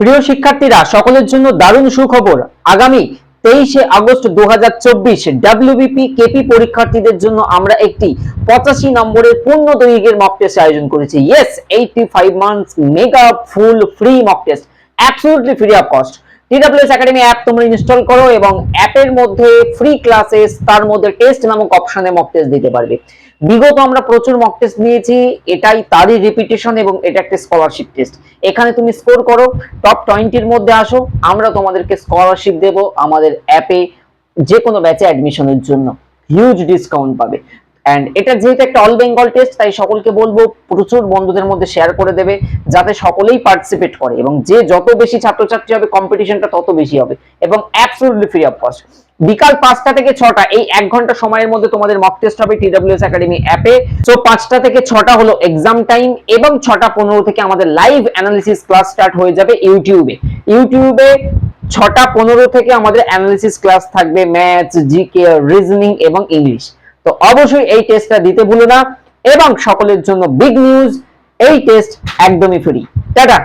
প্রিয় শিক্ষার্থীরা, সকলের জন্য দারুণ সুখবর। আগামী তেইশে আগস্ট দু হাজার চব্বিশ কেপি পরীক্ষার্থীদের জন্য আমরা একটি পঁচাশি নম্বরের পূর্ণ দৈর্ঘ্যের মক টেস্ট আয়োজন করেছি। Yes eighty five months mega full free mock test absolutely free of cost TWS academy app তোমরা ইনস্টল করো এবং অ্যাপের মধ্যে ফ্রি ক্লাসেস তার মধ্যে টেস্ট নামক অপশনে মক টেস্ট দিতে পারবে। বিগত আমরা প্রচুর মক টেস্ট নিয়েছি, এটাই তারই রিপিটেশন এবং এটা একটা স্কলারশিপ টেস্ট এখানে তুমি স্কোর করো টপ টোয়েন্টির মধ্যে আসো, আমরা তোমাদেরকে স্কলারশিপ দেব আমাদের অ্যাপে যে কোনো ব্যাচে অ্যাডমিশনের জন্য। হিউজ ডিসকাউন্ট পাবে। অ্যান্ড এটা যেহেতু একটা অল বেঙ্গল টেস্ট তাই সকলকে বলব প্রচুর বন্ধুদের মধ্যে শেয়ার করে দেবে। যাতে সকলেই পার্টিসিপেট করে এবং যে যত বেশি ছাত্রছাত্রী হবে কম্পিটিশনটা তত বেশি হবে এবং অ্যাবসলুটলি ফ্রি অফ কস্ট বিকাল পাঁচটা থেকে ছটা, এই এক ঘণ্টা সময়ের মধ্যে তোমাদের মক টেস্ট হবে টিডব্লিউএস একাডেমি অ্যাপে সো পাঁচটা থেকে ছটা হলো এক্সাম টাইম এবং ছটা পনেরো থেকে আমাদের লাইভ অ্যানালিসিস ক্লাস স্টার্ট হয়ে যাবে ইউটিউবে ইউটিউবে ছটা পনেরো থেকে আমাদের অ্যানালিসিস ক্লাস থাকবে ম্যাথস জিকে রিজনিং এবং ইংলিশ তো অবশ্যই এই টেস্টটা দিতে ভুলো না এবং সকলের জন্য বিগ নিউজ এই টেস্ট একদমই ফ্রি টাটা।